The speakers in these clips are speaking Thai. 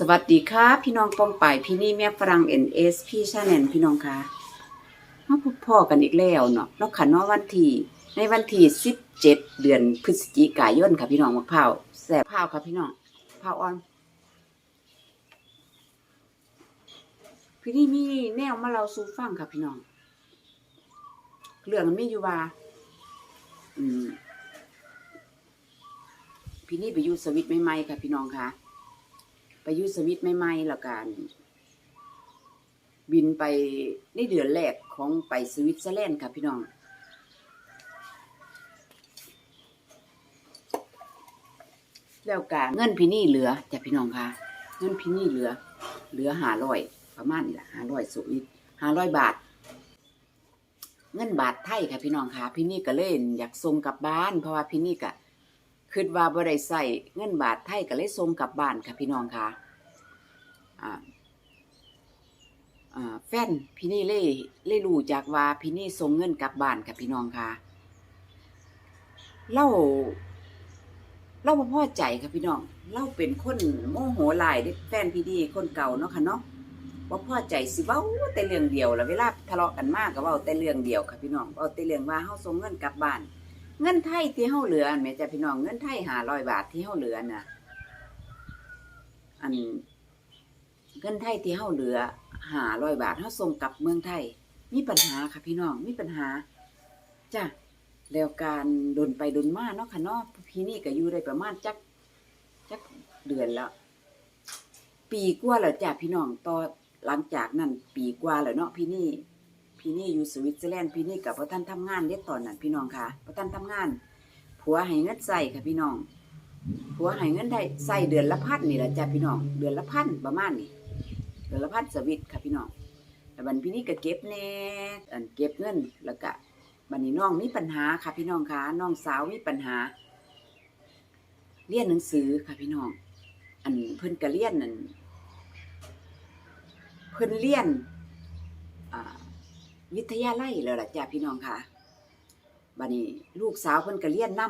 สวัสดีค่ะ พี่น้องป้องป่ายพี่นี่แม่ฝรั่ง NS พี่ชาแนลพี่น้องค่ะมาพบพ่อกันอีกแล้วเนาะนาะค่ะเนาวันที่ในวันที่17เจ็ดเดือนพฤศจิกายนค่ะพี่น้องมะพร้าวแซ่บพร้าวค่ะพี่น้องพร้าวอ่อน พี่นี่มีแนวมาเราสู่ฟังค่ะพี่น้องเรื่องมันมีอยู่ว่าพี่นี่ไปอยู่สวิตใหม่ๆค่ะพี่น้องค่ะ ไปยุสวิตใหม่ๆแล้วกันบินไปในเดือนแรกของไปสวิตเซอร์แลนด์ค่ะพี่น้องแล้วการเงินพี่นี่เหลือจะพี่น้องค่ะเงินพี่นี่เหลือ เหลือหาร้อยประมาณนี้แหละหาร้อยสวิตหาร้อยบาท เงินบาทไทยค่ะพี่น้องค่ะพี่นี่ก็เล่นอยากส่งกลับบ้าน เพราะว่าพี่นี่ก็ คิดว่าบ่ได้ใส่เงินบาทไทยก็เลยส่งกลับบ้านค่ะพี่น้องค่ะแฟนพี่นี่เล่เล่รู้จากว่าพี่นี่ส่งเงินกลับบ้านค่ะพี่น้องค่ะเล่าเล่าบ่พอใจค่ะพี่น้องเล่าเป็นคนโมโหลายเด้แฟนพี่นี่คนเก่าเนาะค่ะเนาะบ่าพ่อใจสิเว้าแต่เรื่องเดียวแล้วเวลาทะเลาะกันมากก็เว้าแต่เรื่องเดียวค่ะพี่น้องเว้าแต่เรื่องว่าเฮาส่งเงินกลับบ้าน เงินไทยที่เฮาเหลืออันแม่จ้ะพี่น้องเงินไทย500บาทที่เฮาเหลือน่ะ อันเงินไทยที่เฮาเหลือหาร้อยบาทเฮาส่งกลับเมืองไทย มีปัญหาค่ะพี่น้องมีปัญหาจ้ะแล้วการดนไปดนมาเนาะค่ะเนาะพี่นี่ก็อยู่ได้ประมาณจักจักเดือนแล้ว ปีกว่าแล้วจ้ะพี่น้องต่อหลังจากนั้นปีกว่าแล้วเนาะพี่นี่ พี่นี่อยู่สวิตเซอร์แลนด์พี่นี่กับพ่ท่านทำงานเด็ดตอนนั้นพี่น้องค่ะพ่ท่านทำงาน ผัวให้เงินใส่ค่ะพี่น้อง ผัวให้เงินได้ใส่เดือนละพันนี่แหละจ้ะพี่น้อง เดือนละพันประมาณนี้เดือนละพันสวิตค่ะพี่น้องแต่บันพี่นี่ก็เก็บแน่อันเก็บเงินแล้วก็บันนี้น้องมีปัญหาค่ะพี่น้องค่ะน้องสาวมีปัญหา เรียนหนังสือค่ะพี่น้อง อันเพิ่นก็เรียนนั่นเพิ่นเรียน วิทยาลัยแล้วล่ะจ้ะพี่น้องค่ะบัดนี้ลูกสาวเพิ่นก็เรียนนํ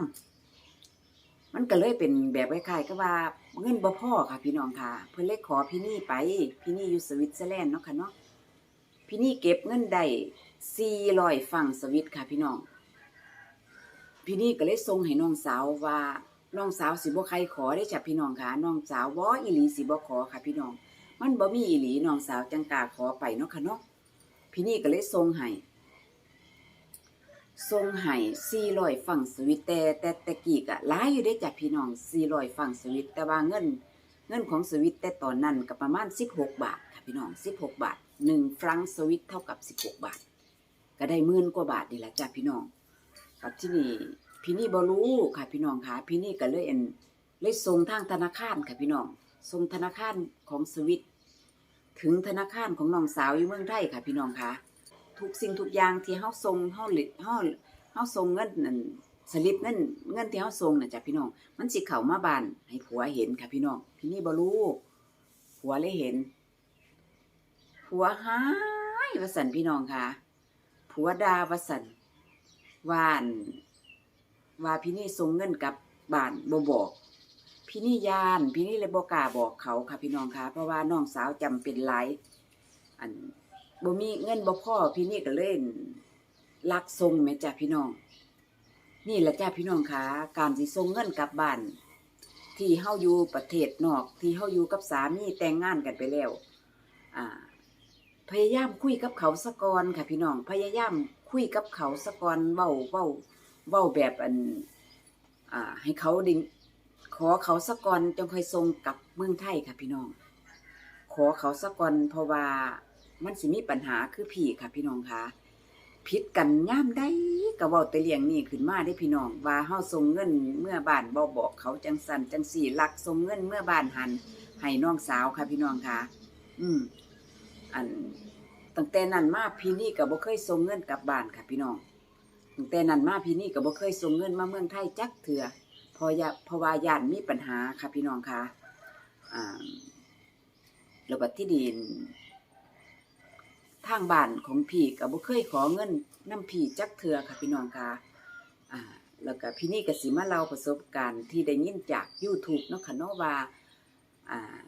มันก็เลยเป็นแบบคล้ายๆกับว่าเงินบ่พ่อค่ะ พี่น้องค่ะ เพิ่นเลยขอพี่นี่ไป พี่นี่อยู่สวิตเซอร์แลนด์เนาะค่ะเนาะพี่นี่เก็บเงินได้400ฟังสวิตค่ะ พี่น้อง พี่นี่ก็เลยส่งให้น้องสาวว่าน้องสาวสิบ่ใครขอได้จ้ะพี่น้องค่ะน้องสาวบ่อีหลีสิบ่ขอค่ะ พี่น้อง มันบ่มีอีหลีน้องสาวจังกาขอไปเนาะค่ะเนาะ พี่นี่ก็เลยส่งให้ส่งให้400ฟังสวิตแต่แต่แต่กี้ก็หลายอยู่เด้จ้ะพี่น้อง400ฟังสวิตแต่ว่าเงิน เงินของสวิตแต่ตอนนั้นก็ประมาณ16บาทค่ะพี่น้อง16บาท1ฟรังสวิตเท่ากับ16บาท ก็ได้หมื่นกว่าบาทนี่แหละจ้ะพี่น้องกับที่นี่พี่นี่บรู้ค่ะพี่น้องค่ะพี่นี่ก็เลยเอ็นเลยส่งทางธนาคารค่ะพี่น้องส่งธนาคารของสวิต ถึงธนาคารของน้องสาวอยู่เมืองไทยค่ะ พี่น้องคะทุกสิ่งทุกอย่างที่เฮาส่งเฮาหลิเฮาเฮาส่งเงินนั่นสลิปเงินเงินที่เฮาส่งน่ะจ้ะพี่น้องมันสิเข้ามาบ้านให้ผัวเห็นค่ะพี่น้องพี่นี่บ่รู้ผัวเลยเห็นผัวหายว่าสั่นพี่น้องค่ะผัวดาว่าสั่นว่านว่าพี่นี่ส่งเงินกับบ้านบ่บอก พี่นี่ยาน พี่นี่เลยบ่กล้าบอกเขาค่ะพี่น้องค่ะ เพราะว่าน้องสาวจำเป็นหลายอันบ่มีเงินบ่พอพี่นี่ก็เล่นลักทรงแม่จ้ะพี่น้อง นี่แหละจ้ะพี่น้องค่ะการสิส่งเงินกลับบ้านที่เฮาอยู่ประเทศนอก ที่เฮาอยู่กับสามีแต่งงานกันไปแล้ว อ่า พยายามคุยกับเขาสะกอนค่ะ พี่น้อง พยายามคุยกับเขาสะกอนเว้าเว้าเว้าแบบอัน อ่า ให้เขาไดิ ขอเขาสะกอนจงค่อยส่งกลับเมืองไทยค่ะพี่น้อง ขอเขาสะกอนเพราะว่ามันสิมีปัญหาคือพีค่ะพี่น้องค่ะผิดกันย่ามได้ก็เว้าแต่เรื่องนี้ขึ้นมาได้พี่น้องว่าเฮาส่งเงินเมื่อบ้านบ่บอกเขาจังสันจังสี่ลักส่งเงินเมื่อบ้านหันให้น้องสาวค่ะพี่น้องค่ะ อืมอันตั้งแต่นั้นมาพี่นี่ก็บ่เคยส่งเงินกลับบ้านค่ะพี่น้องตั้งแต่นั้นมาพี่นี่ก็บ่เคยส่งเงินมาเมืองไทยจักเถื่อ พราะยาเพราะว่าญาติมีปัญหาค่ะพี่น้องค่ะอ่าบัดที่ดินทางบ้านของพี่ก็บ่เคยขอเงินน้ำพี่จักเถื่อค่ะพี่น้องค่ะอ่าแล้วก็พี่นี่ก็สิมาเล่าประสบการณ์ที่ได้ยินจาก YouTube เนาะค่ะเนาะว่าอ่า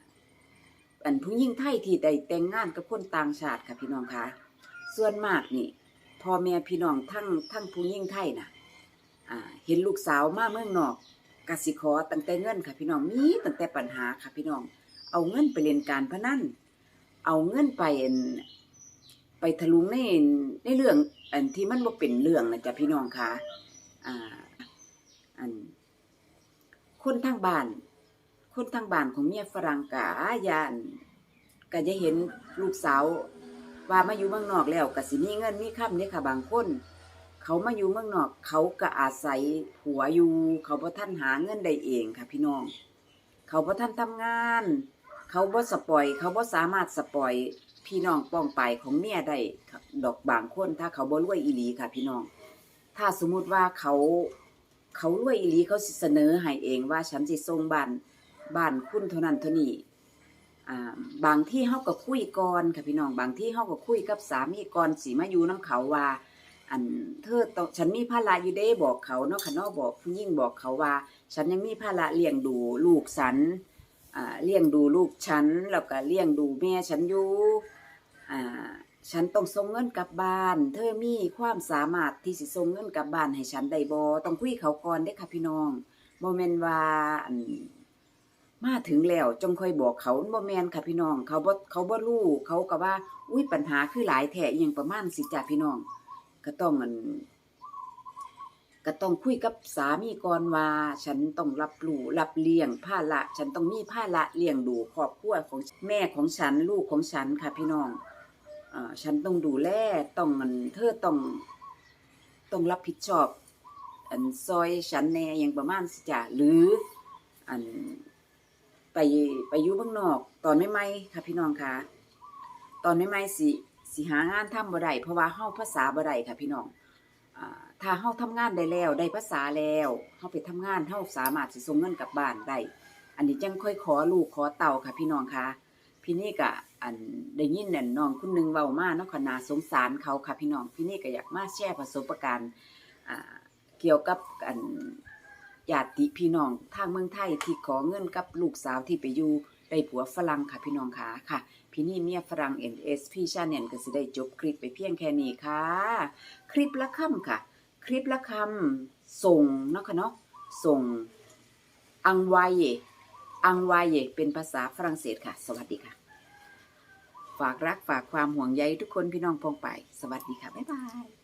อันผู้หญิงไทยที่ได้แต่งงานกับคนต่างชาติค่ะพี่น้องคะส่วนมากนี่พ่อแม่พี่น้องทั้งทั้งผู้หญิงไทยน่ะอ่าเห็นลูกสาวมาเมืองนอก กสิขอตั้งแต่เงินค่ะพี่น้องมีตั้งแต่ปัญหาค่ะพี่น้อง เอาเงินไปเล่นการพนันเอาเงินไปอั่นไปทะลุงในในเรื่องอันที่มันบ่เป็นเรื่องนะจ๊ะพี่น้องค่ะอ่าอันคนทางบ้าน คนทางบ้านของเมียฝรั่งกะยานก็จะเห็นลูกสาวว่ามาอยู่เมืองนอกแล้วก็สิมีเงินมีค่ำเนี่ยค่ะบางคน เขามาอยู่เมืองนอก เขาก็อาศัยผัวอยู่ เขาบ่ทันหาเงินได้เองค่ะ พี่น้อง เขาบ่ทันทำงาน เขาบ่สปอย เขาบ่สามารถสปอย พี่น้องป้องไปของเมียได้ดอกบางคนถ้าเขาบ่รวยอีหลีค่ะ พี่น้อง ถ้าสมมุติว่าเขาเขารวยอีหลีเขาเสนอให้เองว่าฉันสิส่งบ้านบ้านคุณเท่านั้นเท่านี้อ่าบางที่เฮาก็คุยก่อนค่ะพี่น้อง บางที่เฮาก็คุยกับสามีก่อนสิมาอยู่นํเขาว่า อันเธอต้องฉันมีภาระอยู่เด้บอกเขาเนาะค่ะเนาะบอกผู้หญิงบอกเขาว่า ฉันยังมีภาระเลี้ยงดูลูกฉันอ่าเลี้ยงดูลูกฉันแล้วก็เลี้ยงดูแม่ฉันอยู่อ่าฉันต้องส่งเงินกลับบ้าน เธอมีความสามารถที่สิส่งเงินกลับบ้านให้ฉันได้บ่ต้องคุยเขาก่อนเด้ค่ะพี่น้องบ่แม่นว่ามาถึงแล้วจงค่อยบอกเขาบ่แมนค่ะพี่น้อง เขาบ่เขาบ่รู้เขาก็ว่า อุ้ยปัญหาคือหลายแท้อีหยังประมาณสิจ้ะพี่น้อง ก็ต้องอันก็ต้องคุยกับสามีก่อนว่า ฉันต้องรับรู้รับเลี้ยงภาระฉันต้องมีภาระเลี้ยงดูครอบครัวของแม่ของฉันลูกของฉันค่ะพี่น้องอฉันต้องดูแลต้องมันเธอต้องต้องรับผิดชอบ อันซอยฉันแน่อย่างประมาณสิจ้ะหรือ อันไปไปอยู่เบ้างนอก ตอนไม่ไม่ค่ะพี่น้องค่ะ ตอนไม่ไม่สิ สิหางานทำบ่ได้เพราะว่าเฮาภาษาบ่ได้ค่ะพี่น้องถ้าเฮาทำงานได้แล้วได้ภาษาแล้วเฮาไปทำงานเฮาสามารถสิส่งเงินกลับบ้านได้อันนี้จังค่อยขอลูกขอเต่าค่ะ พี่น้องค่ะ พี่นี่ก็อันได้ยินนั่นน้องคนหนึงเว้ามาเนาะค่ะน่าสงสารเขาค่ะพี่น้องพี่นี่ก็อยากมาแชร์ประสบการณ์เกี่ยวกับอันญาติพี่น้องทางเมืองไทยที่ขอเงินกับลูกสาวที่ไปอยู่ ได้ผัวฝรั่งค่ะพี่น้องค่ะค่ะ พี่นี่เมียฝรั่ง NS พี่ชาแนลก็สิได้จบคลิปไปเพียงแค่นี้ค่ะ คลิปละคำค่ะ คลิปละคำส่งเนาะค่ะเนาะส่ง อังวายเยอังวายเยเป็นภาษาฝรั่งเศสค่ะ สวัสดีค่ะ ฝากรักฝากความห่วงใยทุกคนพี่น้องพองไป สวัสดีค่ะ บ๊ายบาย